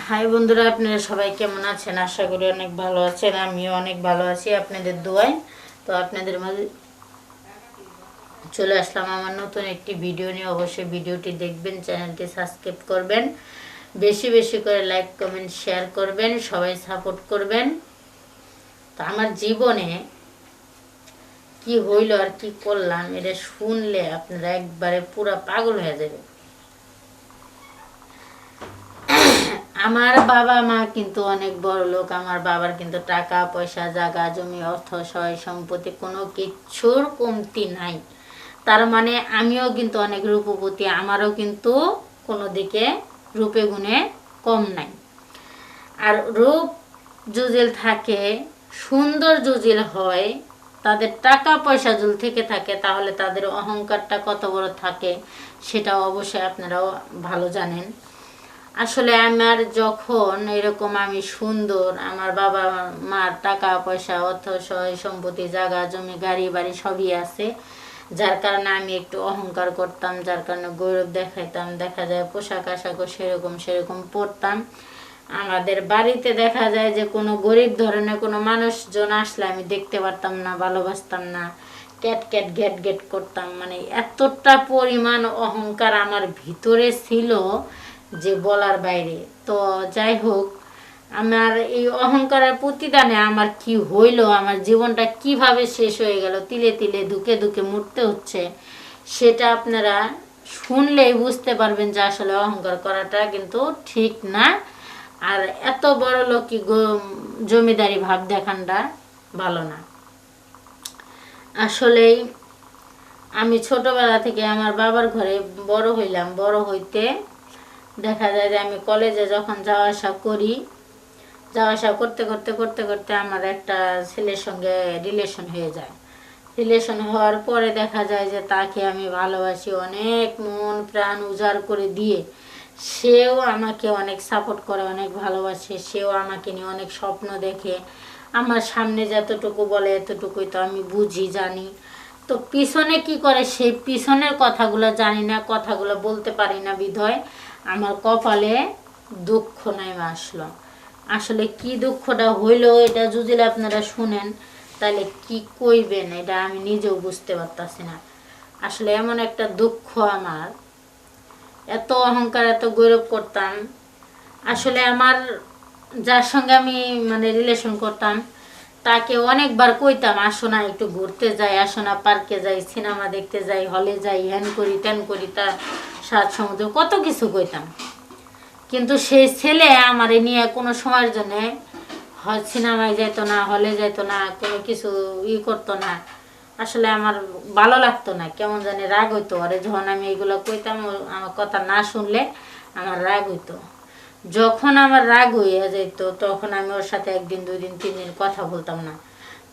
High বন্ধুরা, আপনারা সবাই কেমন আছেন? আশা করি অনেক ভালো আছেন, আমিও অনেক ভালো আছি আপনাদের দোয়ায়। তো আপনাদের মাঝে চলে আসলাম আমার নতুন একটি ভিডিও নিয়ে। অবশ্যই ভিডিওটি দেখবেন, চ্যানেলটি সাবস্ক্রাইব করবেন। বেশি বেশি করে লাইক, কমেন্ট, শেয়ার করবেন, সবাই সাপোর্ট করবেন। তো আমার জীবনে কি হইল আর কি করলাম, এটা শুনলে আপনারা একবারে পুরা পাগল হয়ে যাবেন। আমার বাবা মা কিন্তু অনেক বড় লোক, আমার বাবার কিন্তু টাকা, পয়সা, জায়গা, জমি, অর্থ, সয়, সম্পত্তি কোনো কিচ্ছুর কমতি নাই। তার মানে আমিও কিন্তু অনেক রূপবতী, আমারও কিন্তু কোনো দিকে রূপে গুণে কম নাই। আর রূপ জুজিল থাকে, সুন্দর জুজিল হয়, তাদের টাকা পয়সা জুল থেকে থাকে, তাহলে তাদের অহংকারটা কত বড় থাকে সেটা অবশ্যই আপনারাও ভালো জানেন। আসলে আমার যখন এরকম আমি সুন্দর, আমার বাবা মার টাকা, পয়সা, অর্থ, সহায় সম্পত্তি, জায়গা, জমি, গাড়ি, বাড়ি সবই আছে। যার কারণে আমি একটু অহংকার করতাম, যার কারণে গৌরব দেখাইতাম, দেখা যায় পোশাক আশাকও সেরকম সেরকম পরতাম। আমাদের বাড়িতে দেখা যায় যে কোনো গরিব ধরনের কোনো মানুষজন আসলে আমি দেখতে পারতাম না, ভালোবাসতাম না। ক্যাট ক্যাট গ্যাট গ্যাট করতাম। মানে এতটা পরিমাণ অহংকার আমার ভিতরে ছিল যে বলার বাইরে। তো যাই হোক, আমার এই অহংকারের প্রতিদানে আমার কি হইল, আমার জীবনটা কীভাবে শেষ হয়ে গেল, তিলে তিলে ধুকে ধুকে মরতে হচ্ছে, সেটা আপনারা শুনলেই বুঝতে পারবেন যে আসলে অহংকার করাটা কিন্তু ঠিক না। আর এত বড় লোকই জমিদারি ভাব দেখানটা ভালো না। আসলেই আমি ছোটবেলা থেকে আমার বাবার ঘরে বড় হইলাম, বড় হইতে দেখা যায় যে আমি কলেজে যখন যাওয়া আসা করি, যাওয়া আসা করতে করতে করতে করতে আমার একটা ছেলের সঙ্গে রিলেশন হয়ে যায়। রিলেশন হওয়ার পরে দেখা যায় যে তাকে আমি ভালোবাসি, অনেক মন প্রাণ উজাড় করে দিয়ে সেও আমাকে অনেক সাপোর্ট করে, অনেক ভালোবাসে, সেও আমাকে নিয়ে অনেক স্বপ্ন দেখে। আমার সামনে যতটুকু বলে এতটুকুই তো আমি বুঝি, জানি। তো পিছনে কি করে সেই পিছনের কথাগুলো জানি না, কথাগুলো বলতে পারি না বিধয়। আমার কপালে দুঃখ নেমে আসলো। আসলে কি দুঃখটা হইল এটা যদি আপনারা শুনেন, তাহলে কি কইবেন এটা আমি নিজেও বুঝতে পারতাছি না। আসলে এমন একটা দুঃখ আমার। এত অহংকার, এত গৌরব করতাম। আসলে আমার যার সঙ্গে আমি মানে রিলেশন করতাম তাকে অনেকবার কইতাম, আসো না, একটু ঘুরতে যাই, আসো না, পার্কে যাই, সিনেমা দেখতে যাই, হলে যাই হ্যান করি ত্যান করি, তা সাত সমুদ্র, কত কিছু কইতাম। কিন্তু সেই ছেলে আমার নিয়ে কোনো সময়ের জন্যে সিনেমায় যেত না, হলে যেত না, কোনো কিছু ই করতো না। আসলে আমার ভালো লাগতো না, কেমন জানি রাগ হইতো। আরে যখন আমি এগুলো কইতাম, আমার কথা না শুনলে আমার রাগ হইতো। যখন আমার রাগ হইয়া যেত তখন আমি ওর সাথে একদিন দুই দিন তিন দিন কথা বলতাম না।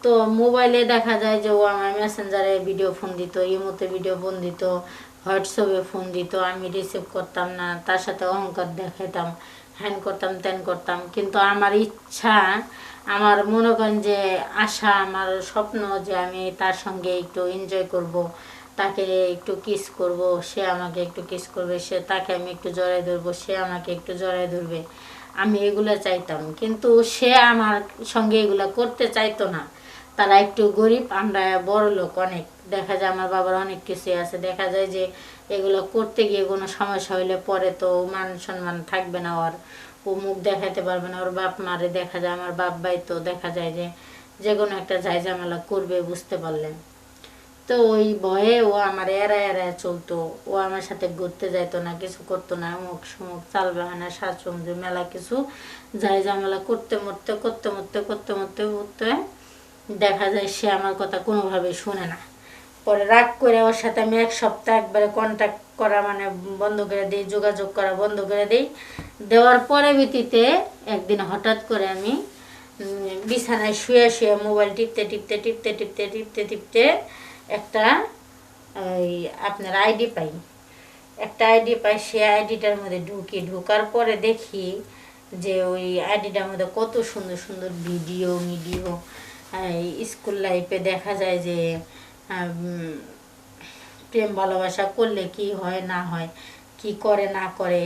তো মোবাইলে দেখা যায় যে ও আমার মেসেঞ্জারে ভিডিও ফোন দিত, ইমোতে ভিডিও ফোন দিত, হোয়াটসঅ্যাপে ফোন দিত, আমি রিসিভ করতাম না, তার সাথে অহংকার দেখাতাম হ্যান করতাম, ত্যান করতাম। কিন্তু আমার ইচ্ছা, আমার মনে করেন যে আশা, আমার স্বপ্ন যে আমি তার সঙ্গে একটু এনজয় করব। তাকে একটু কিস করব, সে আমাকে একটু কিস করবে, সে তাকে আমি একটু জড়াই ধরবো, সে আমাকে একটু জড়াই ধরবে। আমি এগুলো চাইতাম, কিন্তু সে আমার সঙ্গে এগুলো করতে চাইতো না। তারা একটু গরিব, আমরা বড় লোক অনেক। দেখা যায় আমার বাবার অনেক কিছু আছে। দেখা যায় যে এগুলো করতে গিয়ে কোনো সমস্যা হইলে পরে তো মান সম্মান থাকবে না ওর। ও মুখ দেখাতে পারবে না, ওর বাপ মারে দেখা যায়, আমার বাপ ভাই তো দেখা যায় যে যে কোনো একটা যাই ঝামেলা করবে বুঝতে পারলেন। তো ওই ভয়ে ও আমার এরা এরা চলতো। ও আমার সাথে ঘুরতে যাইতো না, কিছু করতো না মুখ সুমুখ চাল বাহানা সাজ মেলা কিছু, যাই ঝামেলা করতে মরতে করতে মরতে করতে মরতে, করতে দেখা যায় সে আমার কথা কোনোভাবে শুনে না। পরে রাগ করে ওর সাথে আমি এক সপ্তাহ একবারে কন্ট্যাক্ট করা মানে বন্ধ করে দিই, যোগাযোগ করা বন্ধ করে দিই। দেওয়ার পরে ভিত্তিতে একদিন হঠাৎ করে আমি বিছানায় শুয়ে শুয়ে মোবাইল টিপতে টিপতে টিপতে টিপতে টিপতে টিপতে একটা ওই আপনার আইডি পাই। একটা আইডি পাই সে আইডিটার মধ্যে ঢুকি, ঢোকার পরে দেখি যে ওই আইডিটার মধ্যে কত সুন্দর সুন্দর ভিডিও, মিডিও স্কুল লাইফে দেখা যায় যে প্রেম, ভালোবাসা করলে কি হয়, না হয়, কি করে, না করে,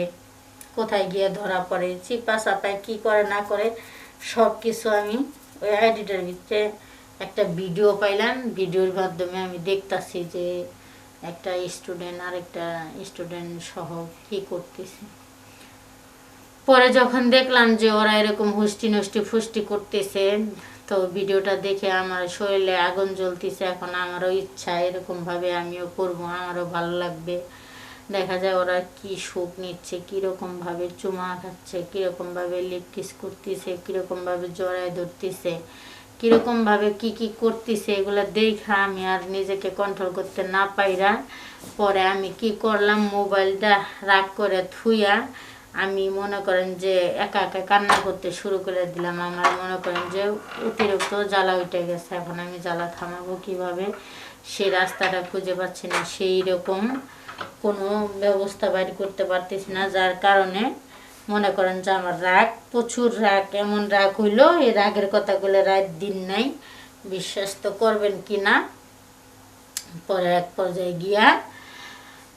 কোথায় গিয়ে ধরা পড়ে চিপা চাপায় কী করে, না করে সব কিছু আমি ওই আইডিটার ভিতরে একটা ভিডিও পাইলাম ভিডিওর মাধ্যমে আমি দেখতাছি যে একটা স্টুডেন্ট আর একটা স্টুডেন্ট সহ কি করতেছে। পরে যখন দেখলাম যে ওরা এরকম হুষ্টি নষ্টি ফুষ্টি করতেছে, তো ভিডিওটা দেখে আমার শরীরে আগুন জ্বলতেছে, এখন আমারও ইচ্ছা এরকম ভাবে আমিও করব, আমারও ভালো লাগবে। দেখা যায় ওরা কি সুখ নিচ্ছে কীরকম ভাবে চুমা খাচ্ছে কীরকম ভাবে লিপ কিস করতেছে কীরকম ভাবে জড়ায় ধরতেছে। কীরকম ভাবে কি কি করতেছে এগুলো দেখা আমি আর নিজেকে কন্ট্রোল করতে না পাইরা পরে আমি কি করলাম, মোবাইলটা রাগ করে থুইয়া আমি মনে করেন যে একা একা কান্না করতে শুরু করে দিলাম। আমার মনে করেন যে অতিরিক্ত জ্বালা উঠে গেছে। এখন আমি জ্বালা থামাবো কীভাবে? সেই রাস্তাটা খুঁজে পাচ্ছি না। সেই রকম কোনো ব্যবস্থা বাইর করতে পারতেছি না, যার কারণে মনে করেন যে আমার রাগ, প্রচুর রাগ, এমন রাগ হইল, এই রাগের কথাগুলো রাত দিন নাই, বিশ্বাস তো করবেন কি না? পরে এক পর্যায়ে গিয়া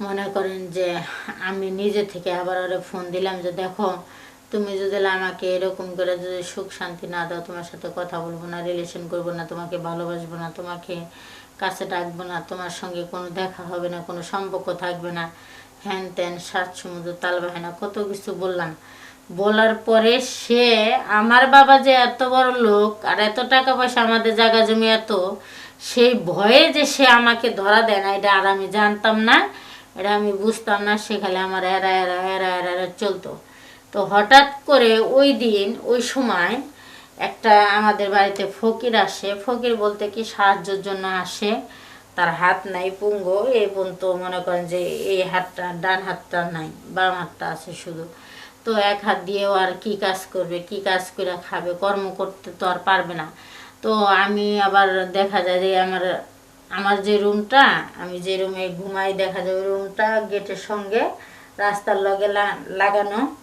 মনে করেন যে আমি নিজে থেকে আবার ওরা ফোন দিলাম যে, দেখো, তুমি যদি আমাকে এরকম করে যদি সুখ শান্তি না দাও, তোমার সাথে কথা বলব না রিলেশন করব না, তোমাকে ভালোবাসবো না, তোমাকে কাছে ডাকবো না, তোমার সঙ্গে কোনো দেখা হবে না, কোনো সম্পর্ক থাকবে না হ্যান ত্যান সাত সমুদ্র তাল বাহানা কত কিছু বললাম। বলার পরে সে, আমার বাবা যে এত বড় লোক আর এত টাকা পয়সা আমাদের জায়গা জমি এত, সেই ভয়ে যে সে আমাকে ধরা দেয় না, এটা আর আমি জানতাম না, এটা আমি বুঝতাম না সেখানে আমার এরা এরা এরা এরা এরা চলতো। তো হঠাৎ করে ওই দিন, ওই সময় একটা আমাদের বাড়িতে ফকির আসে। ফকির বলতে কি সাহায্যের জন্য আসে। তার হাত নাই, পুঙ্গ। এই পর্যন্ত মনে করেন যে এই হাতটা, ডান হাতটা নাই, বাম হাতটা আছে শুধু। তো এক হাত দিয়েও আর কি কাজ করবে, কি কাজ করে খাবে, কর্ম করতে তো আর পারবে না। তো আমি আবার দেখা যায় যে আমার আমার যে রুমটা, আমি যে রুমে ঘুমাই, দেখা যায় রুমটা গেটের সঙ্গে রাস্তার লগে লাগানো।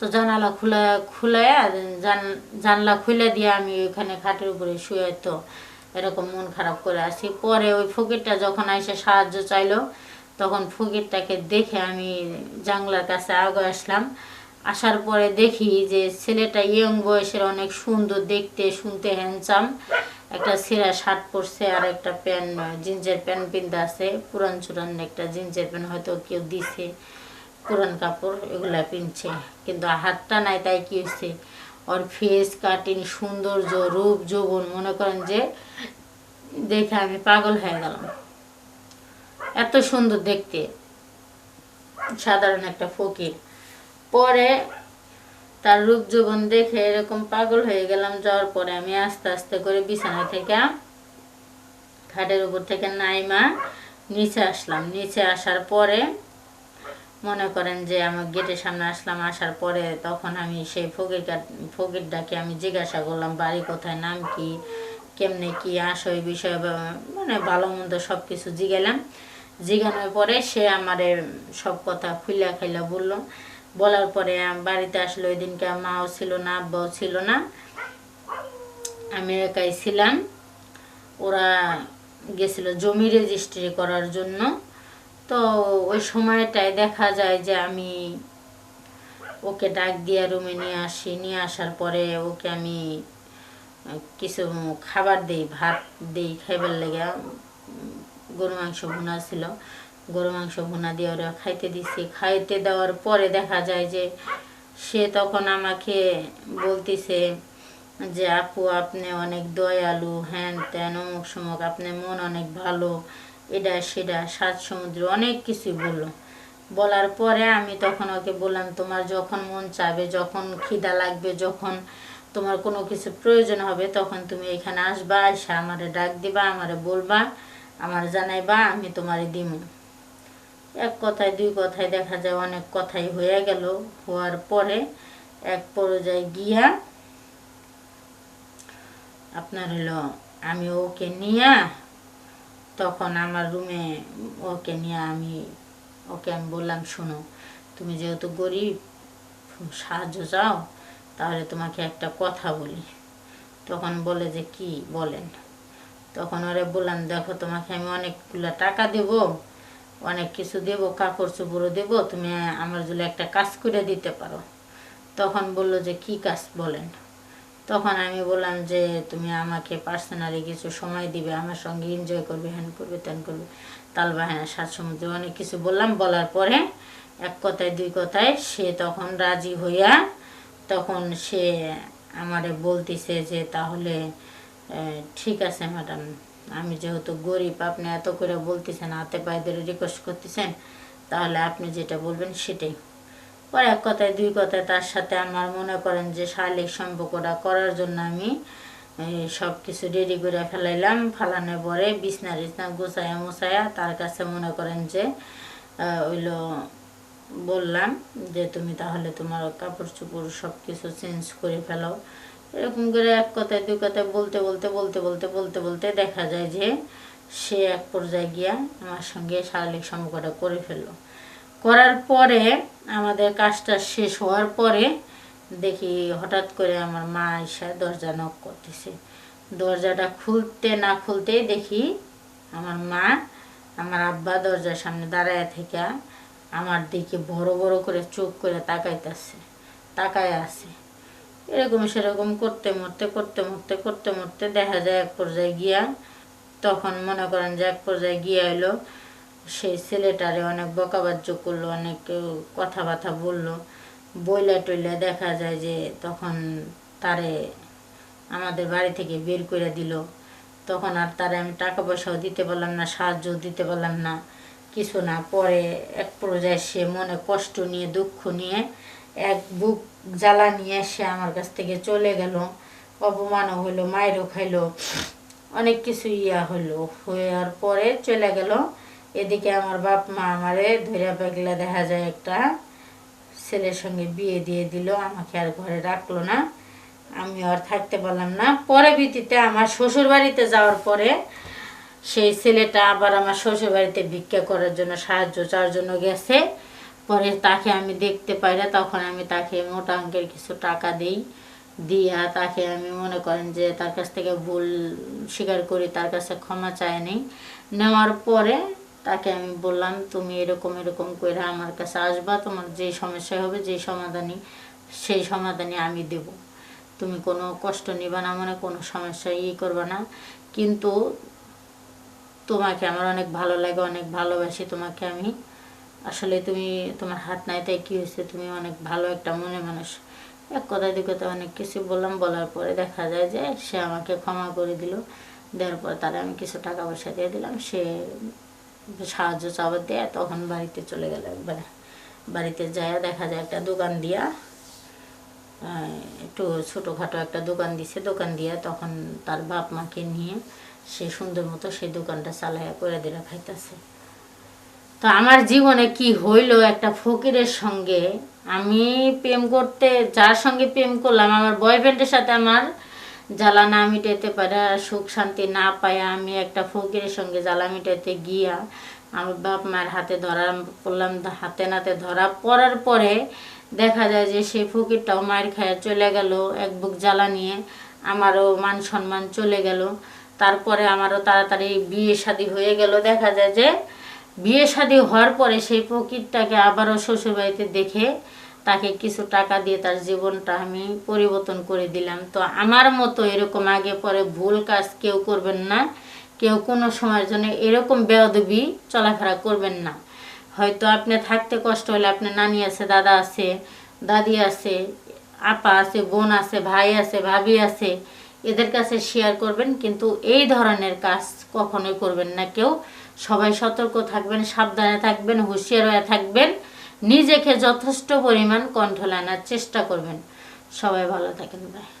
তো জানালা খুলে খুলে, জান- জানলা খুলে দিয়ে আমি ওইখানে খাটের উপরে শুয়ে তো এরকম মন খারাপ করে আসি। পরে ওই ফকিরটা যখন এসে সাহায্য চাইলো, তখন ফকিরটাকে দেখে আমি জানলার কাছে আগে আসলাম। আসার পরে দেখি যে ছেলেটা ইয়ং বয়সের, অনেক সুন্দর, দেখতে, শুনতে হ্যান্ডসাম একটা ছেঁড়া শার্ট পরছে আর একটা প্যান্ট, জিন্সের প্যান্ট পিনতে আছে। পুরান চুরান একটা জিন্সের প্যান্ট হয়তো কেউ দিছে। পুরান কাপড় এগুলা পিনছে। কিন্তু হাতটা নাই, তাই কি হচ্ছে ওর ফেস কাটিং সৌন্দর্য, রূপ, যৌবন, মনে করেন যে দেখে আমি পাগল হয়ে গেলাম। এত সুন্দর দেখতে। সাধারণ একটা ফকির। পরে তার রূপ, যৌবন দেখে এরকম পাগল হয়ে গেলাম, যাওয়ার পরে আমি আস্তে আস্তে করে বিছানা থেকে খাটের উপর থেকে নাইমা নিচে আসলাম। নিচে আসার পরে মনে করেন যে আমার গেটের সামনে আসলাম, আসার পরে তখন আমি সেই ফকির ফকিরটাকে আমি জিজ্ঞাসা করলাম, বাড়ি কোথায়, নাম কি, কেমনে কি, আসো এই বিষয়ে মানে ভালো মন্দ সব কিছু জিগেলাম জিগানোর পরে সে আমারে সব কথা খুইলা খাইলা বলল। বলার পরে বাড়িতে আসলে ওই দিনকে মাও ছিল না, আব্বাও ছিল না। আমি একাই ছিলাম। ওরা গেছিল জমি রেজিস্ট্রি করার জন্য। তো ওই সময়টায় দেখা যায় যে আমি ওকে ডাক দিয়া রুমে নিয়ে আসি। নিয়ে আসার পরে ওকে আমি কিছু খাবার দেই, ভাত দেই খাইবার লেগে। গরু মাংস ভুনা ছিল। গরু মাংস ভুনা দিয়ে ওরা খাইতে দিছি। খাইতে দেওয়ার পরে দেখা যায় যে সে তখন আমাকে বলতেছে যে, আপু, আপনি অনেক দয়ালু, হ্যান ত্যান অমুক সমুক আপনি মন অনেক ভালো। এটা সেটা, সাত সমুদ্র, অনেক কিছুই বলল। বলার পরে আমি তখন ওকে বললাম, তোমার যখন মন চাবে যখন খিদা লাগবে, যখন তোমার কোনো কিছু প্রয়োজন হবে, তখন তুমি এখানে আসবা, এসে আমারে ডাক দিবা, আমারে বলবা, আমার জানাইবা, আমি তোমারে দিমু। এক কথায়, দুই কথায় দেখা যায় অনেক কথাই হয়ে গেল। হওয়ার পরে এক পর্যায়ে গিয়া আপনার হলো, আমি ওকে নিয়ে তখন আমার রুমে ওকে নিয়ে আমি, ওকে আমি বললাম, শোনো, তুমি যেহেতু গরিব, সাহায্য চাও, তাহলে তোমাকে একটা কথা বলি। তখন বলে যে, কি বলেন? তখন ওরে বললাম, দেখো, তোমাকে আমি অনেকগুলো টাকা দেব, অনেক কিছু দেবো, কাপড় চোপড়ও দেবো, তুমি আমার জন্য একটা কাজ করে দিতে পারো। তখন বলল যে, কি কাজ বলেন? তখন আমি বললাম যে, তুমি আমাকে পার্সোনালি কিছু সময় দিবে, আমার সঙ্গে এনজয় করবে হ্যান করবে ত্যান করবে, তাল বাহানা, সাত সমুদ্রে, অনেক কিছু বললাম। বলার পরে এক কথায়, দুই কথায় সে তখন রাজি হইয়া তখন সে আমারে বলতিছে যে, তাহলে ঠিক আছে ম্যাডাম আমি যেহেতু গরিব, আপনি এত করে বলতেছেন হাতে পায়ে ধরে রিকোয়েস্ট করতেছেন, তাহলে আপনি যেটা বলবেন সেটাই। পরে এক কথায়, দুই কথায় তার সাথে আমার মনে করেন যে শারীরিক সম্পর্কটা করার জন্য আমি সব কিছু রেডি করে ফেলাইলাম। ফেলানোর পরে বিছনা টিছনা গুছায়া মুছায়া তার কাছে মনে করেন যে হইল বললাম যে, তুমি তাহলে তোমার কাপড় চোপড় সব কিছু চেঞ্জ করে ফেলাও এরকম করে এক কথায়, দুই কথায় বলতে বলতে বলতে বলতে বলতে বলতে দেখা যায় যে সে এক পর্যায়ে গিয়া আমার সঙ্গে শারীরিক সম্পর্কটা করে ফেলল। করার পরে আমাদের কাজটা শেষ হওয়ার পরে দেখি হঠাৎ করে আমার মা এসে দরজা নক করতেছে। দরজাটা খুলতে না খুলতেই দেখি আমার মা আমার আব্বা দরজার সামনে দাঁড়ায় থেকে আমার দিকে বড় বড় করে চোখ করে তাকাইতেছে, তাকায় আছে। এরকম সেরকম করতে মরতে করতে মরতে করতে মরতে দেখা যায় এক পর্যায়ে গিয়া তখন মনে করেন যে এক পর্যায়ে গিয়া এলো সেই ছেলেটারে অনেক বকাবাজ্য করল অনেক আহ, কথাবার্তা বলল। বইলা টইলা দেখা যায় যে তখন তারে আমাদের বাড়ি থেকে বের করে দিল। তখন আর তারে আমি টাকা পয়সাও দিতে পারলাম না সাহায্যও দিতে পারলাম না। কিছু না পরে এক পর্যায়ে সে মনে কষ্ট নিয়ে দুঃখ নিয়ে এক বুক জ্বালা নিয়ে সে আমার কাছ থেকে চলে গেল। অপমানও হইল মায়েরও খাইলো। অনেক কিছু ইয়া হলো হওয়ার পরে চলে গেল। এদিকে আমার বাপ মা আমারে ধৈর্য পাগলা দেখা যায় একটা ছেলের সঙ্গে বিয়ে দিয়ে দিল, আমাকে আর ঘরে রাখল না। আমি আর থাকতে পারলাম না। পরে ভিত্তিতে আমার শ্বশুর বাড়িতে যাওয়ার পরে সেই ছেলেটা আবার আমার শ্বশুর বাড়িতে ভিক্ষা করার জন্য সাহায্য চাওয়ার জন্য গেছে। পরে তাকে আমি দেখতে পাই না। তখন আমি তাকে মোটা অঙ্কের কিছু টাকা দিই, দিয়া তাকে আমি মনে করেন যে তার কাছ থেকে ভুল স্বীকার করি, তার কাছে ক্ষমা চায় নেই। নেওয়ার পরে তাকে আমি বললাম, তুমি এরকম এরকম করে আমার কাছে আসবা, তোমার যে সমস্যা হবে, যে সমাধানই, সেই সমাধানই আমি দেব। তুমি কোনো কষ্ট নিবা না মানে কোনো সমস্যা ই করবে না। কিন্তু তোমাকে আমার অনেক ভালো লাগে, অনেক ভালোবাসি। তোমাকে আমি, আসলে তুমি, তোমার হাত নাই, তাই কী হয়েছে? তুমি অনেক ভালো একটা মনে মানুষ। এক কথায় দু কথা অনেক কিছু বললাম। বলার পরে দেখা যায় যে সে আমাকে ক্ষমা করে দিল। দেওয়ার পর তারা আমি কিছু টাকা পয়সা দিয়ে দিলাম। সে সাহায্য চাবার দেয়, তখন বাড়িতে চলে গেল একবারে। বাড়িতে যায় দেখা যায় একটা দোকান দিয়া একটু ছোটোখাটো একটা দোকান দিছে। দোকান দিয়া তখন তার বাপ মাকে নিয়ে সে সুন্দর মতো সেই দোকানটা চালাইয়া করে দিলে খাইতেছে। তো আমার জীবনে কি হইল, একটা ফকিরের সঙ্গে আমি প্রেম করতে, যার সঙ্গে প্রেম করলাম, আমার বয়ফ্রেন্ডের সাথে আমার জ্বালা না মিটাইতে পারে, সুখ শান্তি না পায়, আমি একটা ফকিরের সঙ্গে জ্বালা মিটাইতে গিয়া আমার বাপ মায়ের হাতে ধরা পড়লাম হাতে নাতে ধরা পড়ার পরে দেখা যায় যে সেই ফকিরটাও মায়ের খায়া চলে গেল, এক বুক জ্বালা নিয়ে আমারও মান সম্মান চলে গেল। তারপরে আমারও তাড়াতাড়ি বিয়ে শাদী হয়ে গেল। দেখা যায় যে বিয়ে শাদী হওয়ার পরে সেই ফকিরটাকে আবারও শ্বশুরবাড়িতে দেখে তাকে কিছু টাকা দিয়ে তার জীবনটা আমি পরিবর্তন করে দিলাম। তো আমার মতো এরকম আগে পরে ভুল কাজ কেউ করবেন না। কেউ কোনো সময়ের জন্য এরকম বেয়াদবি চলাফেরা করবেন না। হয়তো আপনি থাকতে কষ্ট হলে আপনার নানি আছে, দাদা আছে, দাদি আছে, আপা আছে, বোন আছে, ভাই আছে, ভাবি আছে, এদের কাছে শেয়ার করবেন। কিন্তু এই ধরনের কাজ কখনোই করবেন না। কেউ সবাই সতর্ক থাকবেন, সাবধানে থাকবেন, হুঁশিয়ার হয়ে থাকবেন। নিজেকে যথেষ্ট পরিমাণ কন্ট্রোল আনার চেষ্টা করবেন। সবাই ভালো থাকেন। ভাই